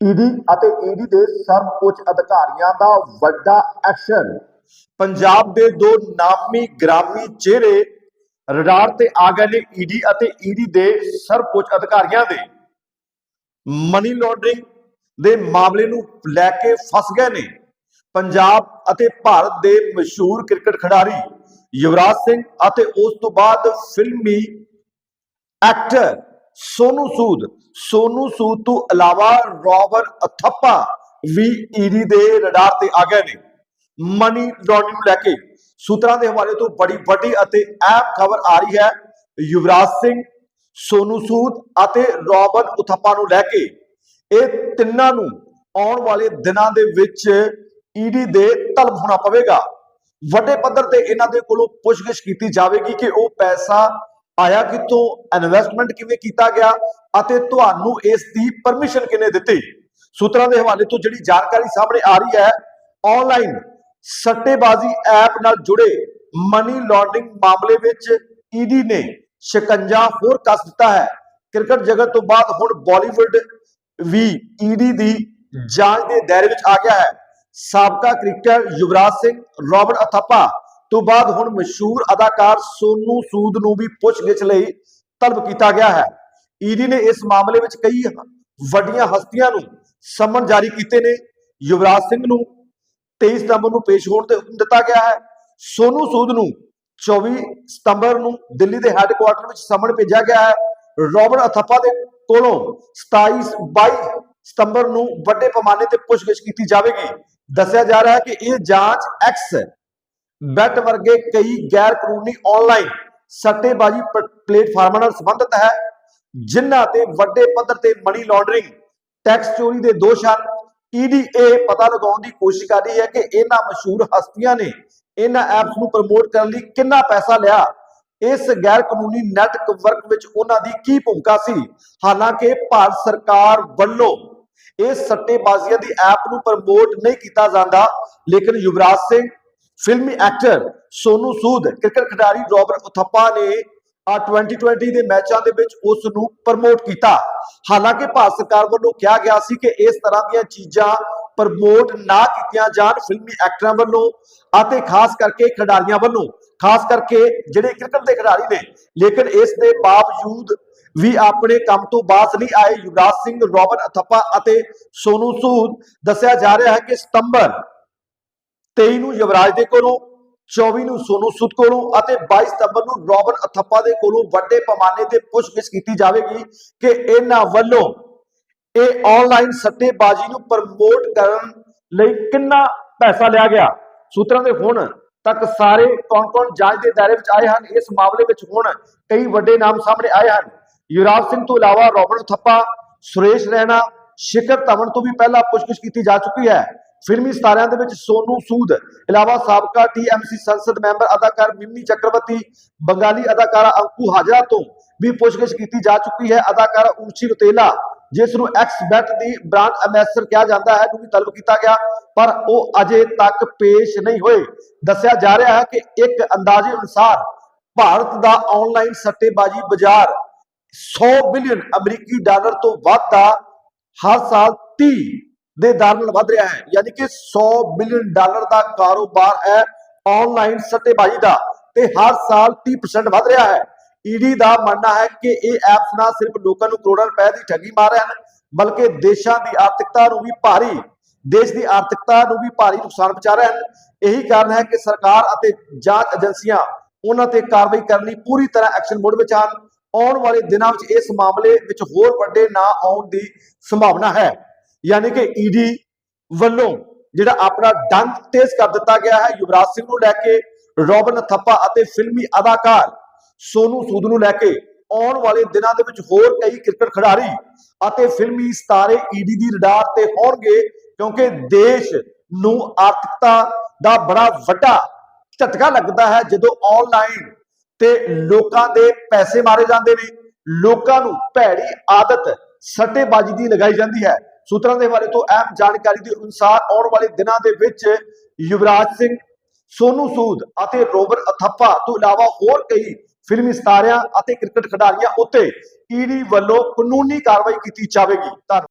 ED ਅਤੇ ED ਦੇ ਸਰਵਉੱਚ ਅਧਿਕਾਰੀਆਂ ਦਾ ਵੱਡਾ ਐਕਸ਼ਨ। ਪੰਜਾਬ ਦੇ ਦੋ ਨਾਮੀ ਗ੍ਰਾਮੀ ਚਿਹਰੇ ਰਡਾਰ ਤੇ ਆ ਗਏ ਨੇ ਈਡੀ ਅਤੇ ਈਡੀ ਦੇ ਸਰਵਉੱਚ ਅਧਿਕਾਰੀਆਂ ਦੇ। ਮਨੀ ਲਾਂਡਰਿੰਗ ਦੇ ਮਾਮਲੇ ਨੂੰ ਲੈ ਕੇ ਫਸ ਗਏ ਨੇ। ਪੰਜਾਬ ਅਤੇ ਭਾਰਤ ਦੇ ਮਸ਼ਹੂਰ ਕ੍ਰਿਕਟ ਖਿਡਾਰੀ ਯੁਵਰਾਜ ਸਿੰਘ ਅਤੇ ਉਸ ਤੋਂ ਬਾਅਦ ਫਿਲਮੀ ਐਕਟਰ ਸੋਨੂ ਸੂਦ ਸੋਨੂ ਸੂਦ ਤੋਂ ਇਲਾਵਾ ਰੋਬਰ ਅਥੱਪਾ ਵੀ ਈਡੀ ਦੇ ਰਡਾਰ ਤੇ ਆ ਗਏ ਨੇ। ਮਨੀ ਲਾਂਡਰਿੰਗ ਨੂੰ ਲੈ ਕੇ ਸੂਤਰਾਂ ਦੇ ਹਵਾਲੇ ਤੋਂ ਬੜੀ ਵੱਡੀ ਅਤੇ ਅਹਿਮ ਖਬਰ ਆ ਰਹੀ ਹੈ। ਯੁਵਰਾਜ ਸਿੰਘ, ਸੋਨੂ ਸੂਦ ਅਤੇ ਰੋਬਨ ਉਥੱਪਾ ਨੂੰ ਲੈ ਕੇ ਇਹ ਤਿੰਨਾਂ ਨੂੰ ਆਉਣ ਵਾਲੇ ਦਿਨਾਂ ਦੇ ਵਿੱਚ ਈਡੀ ਦੇ ਤਲਬ ਹੋਣਾ ਪਵੇਗਾ। ਵੱਡੇ ਪੱਧਰ ਤੇ ਇਹਨਾਂ ਦੇ ਕੋਲੋਂ ਪੁੱਛਗਿੱਛ ਕੀਤੀ ਜਾਵੇਗੀ ਕਿ ਉਹ ਪੈਸਾ ਆਇਆ ਕਿੱਥੋਂ ਇਨਵੈਸਟਮੈਂਟ ਕਿਵੇਂ ਕੀਤਾ ਗਿਆ ਅਤੇ ਤੁਹਾਨੂੰ ਇਸ ਦੀ ਪਰਮਿਸ਼ਨ ਕਿਨੇ ਦਿੱਤੀ? ਸੂਤਰਾਂ ਦੇ ਹਵਾਲੇ ਤੋਂ ਜਿਹੜੀ ਜਾਣਕਾਰੀ ਸਾਹਮਣੇ ਆ ਰਹੀ ਹੈ ਆਨਲਾਈਨ ਸੱਟੇਬਾਜ਼ੀ ਐਪ ਨਾਲ ਜੁੜੇ ਮਨੀ ਲਾਂਡਰਿੰਗ ਮਾਮਲੇ ਵਿੱਚ ਈਡੀ ਨੇ ਸ਼ਿਕੰਜਾ ਹੋਰ ਕੱਸ ਦਿੱਤਾ ਹੈ। ਕ੍ਰਿਕਟ ਜਗਤ ਤੋਂ ਬਾਅਦ ਹੁਣ ਬਾਲੀਵੁੱਡ ਵੀ ਈਡੀ ਦੀ ਜਾਂਚ ਦੇ ਦਾਇਰੇ ਵਿੱਚ ਆ ਗਿਆ ਹੈ। ਸਾਬਕਾ ਕ੍ਰਿਕਟਰ ਯੁਵਰਾਜ ਸਿੰਘ ਰੋਬਰਟ ਅਥੱਪਾ ਤੋਂ ਬਾਅਦ ਹੁਣ ਮਸ਼ਹੂਰ ਅਦਾਕਾਰ ਸੋਨੂ ਸੂਦ ਨੂੰ ਵੀ ਪੁੱਛਗਿੱਛ ਲਈ ਤਲਬ ਕੀਤਾ ਗਿਆ ਹੈ। ਈਡੀ ਨੇ ਇਸ ਮਾਮਲੇ ਵਿੱਚ ਕਈ ਵੱਡੀਆਂ ਹਸਤੀਆਂ ਨੂੰ ਸਮਨ ਜਾਰੀ ਕੀਤੇ ਨੇ। ਯੁਵਰਾਜ ਸਿੰਘ ਨੂੰ 23 ਸਤੰਬਰ ਨੂੰ ਪੇਸ਼ ਹੋਣ ਤੇ ਹੁਕਮ ਦਿੱਤਾ ਗਿਆ ਹੈ। ਸੋਨੂ ਸੂਦ ਨੂੰ 24 ਸਤੰਬਰ ਨੂੰ ਦਿੱਲੀ ਦੇ ਹੈੱਡਕੁਆਰਟਰ ਵਿੱਚ ਸਮਨ ਭੇਜਿਆ ਗਿਆ ਹੈ। ਰੋਬਰਟ ਅਥੱਪਾ ਦੇ ਕੋਲੋਂ 27 22 ਸਤੰਬਰ ਨੂੰ ਵੱਡੇ ਪੈਮਾਨੇ ਤੇ ਪੁੱਛਗਿੱਛ ਕੀਤੀ ਜਾਵੇਗੀ। ਦੱਸਿਆ ਜਾ ਰਿਹਾ ਹੈ ਕਿ ਇਹ ਜਾਂਚ ਐਕਸ ਬੈਟ ਵਰਗੇ ਕਈ ਗੈਰ ਕਾਨੂੰਨੀ ਆਨਲਾਈਨ ਸੱਟੇਬਾਜ਼ੀ ਪਲੇਟਫਾਰਮਾਂ ਨਾਲ ਸੰਬੰਧਿਤ ਹੈ, ਜਿਨ੍ਹਾਂ ਤੇ ਵੱਡੇ ਪੱਧਰ ਤੇ ਮਨੀ ਲਾਂਡਰਿੰਗ ਟੈਕਸ ਚੋਰੀ ਦੇ ਦੋਸ਼ ਹਨ। ਈਡੀ ਇਹ ਪਤਾ ਲਗਾਉਣ ਦੀ ਕੋਸ਼ਿਸ਼ ਕਰ ਰਹੀ ਹੈ ਕਿ ਇਹਨਾਂ ਮਸ਼ਹੂਰ ਹਸਤੀਆਂ ਨੇ ਇਹਨਾਂ ਐਪਸ ਨੂੰ ਪ੍ਰਮੋਟ ਕਰਨ ਲਈ ਕਿੰਨਾ ਪੈਸਾ ਲਿਆ। ਇਸ ਗੈਰ ਕਾਨੂੰਨੀ ਨੈਟਵਰਕ ਵਿੱਚ ਉਹਨਾਂ ਦੀ ਕੀ ਭੂਮਿਕਾ ਸੀ? ਹਾਲਾਂਕਿ ਭਾਰਤ ਸਰਕਾਰ ਵੱਲੋਂ ਇਸ ਸੱਟੇਬਾਜ਼ੀਆਂ ਦੀ ਐਪ ਨੂੰ ਪ੍ਰਮੋਟ ਨਹੀਂ ਕੀਤਾ ਜਾਂਦਾ, ਲੇਕਿਨ ਯੁਵਰਾਜ ਸਿੰਘ ਫਿਲਮੀ ਐਕਟਰ ਸੋਨੂ ਸੂਦ ਕ੍ਰਿਕਟ ਖਿਡਾਰੀ ਰੋਬਰਟ ਉਥੱਪਾ ਨੇ ਆ 2020 ਦੇ ਮੈਚਾਂ ਦੇ ਵਿੱਚ ਉਸ ਨੂੰ ਪ੍ਰਮੋਟ ਕੀਤਾ। ਹਾਲਾਂਕਿ ਭਾਰਤ ਸਰਕਾਰ ਵੱਲੋਂ ਕਿਹਾ ਗਿਆ ਸੀ ਕਿ ਇਸ ਤਰ੍ਹਾਂ ਦੀਆਂ ਚੀਜ਼ਾਂ ਪ੍ਰਮੋਟ ਨਾ ਕੀਤੀਆਂ ਜਾਣ ਫਿਲਮੀ ਐਕਟਰਾਂ ਵੱਲੋਂ ਅਤੇ ਖਾਸ ਕਰਕੇ ਖਿਡਾਰੀਆਂ ਵੱਲੋਂ। ਖਾਸ ਕਰਕੇ ਜਿਹੜੇ ਕ੍ਰਿਕਟ ਦੇ ਖਿਡਾਰੀ ਨੇ। ਲੇਕਿਨ ਇਸ ਦੇ ਬਾਵਜੂਦ ਵੀ ਆਪਣੇ ਕੰਮ ਤੋਂ ਬਾਅਦ ਨਹੀਂ ਆਏ। ਯੁਵਰਾਜ ਸਿੰਘ ਰੋਬਨ ਅਥੱਪਾ ਅਤੇ ਸੋਨੂ ਸੂਦ ਦੱਸਿਆ ਜਾ ਰਿਹਾ ਹੈ ਕਿ ਸਤੰਬਰ 23 ਨੂੰ ਯੁਵਰਾਜ ਦੇ ਕੋਲੋਂ 24 ਨੂੰ ਸੋਨੂ ਸੂਦ ਕੋਲੋਂ ਅਤੇ 22 ਸਤੰਬਰ ਨੂੰ ਰੋਬਨ ਅਥੱਪਾ ਦੇ ਕੋਲੋਂ ਵੱਡੇ ਪੈਮਾਨੇ ਤੇ ਪੁੱਛਗਿੱਛ ਕੀਤੀ ਜਾਵੇਗੀ ਕਿ ਇਹਨਾਂ ਵੱਲੋਂ ਇਹ ਆਨਲਾਈਨ ਸੱਟੇਬਾਜ਼ੀ ਨੂੰ ਪ੍ਰਮੋਟ ਕਰਨ ਲਈ ਕਿੰਨਾ ਪੈਸਾ ਲਿਆ ਗਿਆ? ਸੂਤਰਾਂ ਦੇ ਹੁਣ ਤੱਕ ਸਾਰੇ ਕੌਣ-ਕੌਣ ਜਾਂਚ ਦੇ ਦਾਇਰੇ ਵਿੱਚ ਆਏ ਹਨ, ਇਸ ਮਾਮਲੇ ਵਿੱਚ ਹੁਣ ਕਈ ਵੱਡੇ ਨਾਮ ਸਾਹਮਣੇ ਆਏ ਹਨ। ਯੁਵਰਾਜ ਸਿੰਘ ਤੋਂ ਇਲਾਵਾ ਰੋਬਨ ਥੱਪਾ ਸੁਰੇਸ਼ ਰਹਿਣਾ ਸ਼ਿਖਰ ਧਵਨ ਤੋਂ ਵੀ ਪਹਿਲਾਂ ਪੁੱਛਗਿੱਛ ਕੀਤੀ ਜਾ ਚੁੱਕੀ ਹੈ। ਫਿਲਮੀ ਸਤਾਰਿਆਂ ਦੇ ਵਿੱਚ ਸੋਨੂ ਸੂਦ, ਇਲਾਵਾ ਸਾਬਕਾ ਟੀਐਮਸੀ ਸੰਸਦ ਮੈਂਬਰ ਅਦਾਕਾਰ ਮਿੰਨੀ ਚੱਕਰਵਰਤੀ, ਬੰਗਾਲੀ ਅਦਾਕਾਰਾ ਅੰਕੂ ਹਾਜਰਾ ਤੋਂ ਵੀ ਪੁੱਛਗਿੱਛ ਕੀਤੀ ਜਾ ਚੁੱਕੀ ਹੈ। ਅਦਾਕਾਰਾ ਊਚੀ ਰੁਤੇਲਾ, ਜਿਸ ਨੂੰ ਐਕਸ ਬੈਟ ਦੀ ਬ੍ਰਾਂਡ ਐਮਬੈਸਡਰ ਕਿਹਾ ਜਾਂਦਾ ਹੈ, ਨੂੰ ਵੀ ਤਲਬ ਕੀਤਾ ਗਿਆ, ਪਰ ਉਹ ਅਜੇ ਤੱਕ ਪੇਸ਼ ਨਹੀਂ ਹੋਏ। ਦੱਸਿਆ ਜਾ ਰਿਹਾ ਹੈ ਕਿ ਇੱਕ ਅੰਦਾਜ਼ੇ ਅਨੁਸਾਰ ਭਾਰਤ ਦਾ ਆਨਲਾਈਨ ਸੱਟੇਬਾਜ਼ੀ ਬਾਜ਼ਾਰ 100 ਬਿਲੀਅਨ ਅਮਰੀਕੀ ਡਾਲਰ ਤੋਂ ਵੱਧ ਦਾ ਹਰ ਸਾਲ 30 ਦੇ ਦਰ ਨਾਲ ਵਧ ਰਿਹਾ ਹੈ। ਯਾਨੀ ਕਿ 100 ਬਿਲੀਅਨ ਡਾਲਰ ਦਾ ਕਾਰੋਬਾਰ ਹੈ ਆਨਲਾਈਨ ਸੱਟੇਬਾਜ਼ੀ ਦਾ ਤੇ ਹਰ ਸਾਲ 30% ਵਧ ਰਿਹਾ ਹੈ। ਈਡੀ ਦਾ ਮੰਨਣਾ ਹੈ ਕਿ ਇਹ ਐਪਸ ਨਾ ਸਿਰਫ ਲੋਕਾਂ ਨੂੰ ਕਰੋੜਾਂ ਰੁਪਏ ਦੀ ਠੱਗੀ ਮਾਰ ਰਹੇ ਹਨ, ਬਲਕਿ ਦੇਸ਼ਾਂ ਦੀ ਆਰਥਿਕਤਾ ਨੂੰ ਵੀ ਭਾਰੀ, ਦੇਸ਼ ਦੀ ਆਰਥਿਕਤਾ ਨੂੰ ਵੀ ਭਾਰੀ ਨੁਕਸਾਨ ਪਹੁੰਚਾ ਰਹੇ ਹਨ। ਇਹੀ ਕਾਰਨ ਹੈ ਕਿ ਸਰਕਾਰ ਅਤੇ ਜਾਂਚ ਏਜੰਸੀਆਂ ਉਹਨਾਂ ਤੇ ਕਾਰਵਾਈ ਕਰਨ ਲਈ ਪੂਰੀ ਤਰ੍ਹਾਂ ਐਕਸ਼ਨ ਮੋਡ ਵਿੱਚ ਹਨ। ਆਉਣ ਵਾਲੇ ਦਿਨਾਂ ਵਿੱਚ ਇਸ ਮਾਮਲੇ ਵਿੱਚ ਹੋਰ ਵੱਡੇ ਨਾ ਆਉਣ ਦੀ ਸੰਭਾਵਨਾ ਹੈ। ਯਾਨੀ ਕਿ ਈਡੀ ਵੱਲੋਂ ਜਿਹੜਾ ਆਪਣਾ ਡੰਗ ਤੇਜ਼ ਕਰ ਦਿੱਤਾ ਗਿਆ ਹੈ, ਯੁਵਰਾਜ ਸਿੰਘ ਨੂੰ ਲੈ ਕੇ, ਰੋਬਨ ਥੱਪਾ ਅਤੇ ਫਿਲਮੀ ਅਦਾਕਾਰ ਸੋਨੂ ਸੂਦ ਨੂੰ ਲੈ ਕੇ, ਆਉਣ ਵਾਲੇ ਦਿਨਾਂ ਦੇ ਵਿੱਚ ਹੋਰ ਕਈ ਕ੍ਰਿਕਟ ਖਿਡਾਰੀ ਅਤੇ ਫਿਲਮੀ ਸਤਾਰੇ ਈਡੀ ਦੀ ਰਡਾਰ ਤੇ ਹੋਣਗੇ, ਕਿਉਂਕਿ ਦੇਸ਼ ਨੂੰ ਆਰਥਿਕਤਾ ਦਾ ਬੜਾ ਵੱਡਾ ਝਟਕਾ ਲੱਗਦਾ ਹੈ, ਜਦੋਂ ਆਨਲਾਈਨ ਤੇ ਲੋਕਾਂ ਦੇ ਪੈਸੇ ਮਾਰੇ ਜਾਂਦੇ ਨੇ, ਲੋਕਾਂ ਨੂੰ ਭੈੜੀ ਆਦਤ ਸੱਟੇਬਾਜ਼ੀ ਦੀ ਲਗਾਈ ਜਾਂਦੀ ਹੈ। ਸੂਤਰਾਂ ਦੇ ਹਵਾਲੇ ਤੋਂ ਅਹਿਮ ਜਾਣਕਾਰੀ ਦੇ ਅਨੁਸਾਰ ਆਉਣ ਵਾਲੇ ਦਿਨਾਂ ਦੇ ਵਿੱਚ ਯੁਵਰਾਜ ਸਿੰਘ, ਸੋਨੂ ਸੂਦ ਅਤੇ ਰੋਬਰ ਅਥੱਪਾ ਤੋਂ ਇਲਾਵਾ ਹੋਰ ਕਈ ਫਿਲਮੀ ਸਤਾਰਿਆਂ ਅਤੇ ਕ੍ਰਿਕਟ ਖਿਡਾਰੀਆਂ ਉੱਤੇ ਈਡੀ ਵੱਲੋਂ ਕਾਨੂੰਨੀ ਕਾਰਵਾਈ ਕੀਤੀ ਜਾਵੇਗੀ। ਧੰਨਵਾਦ।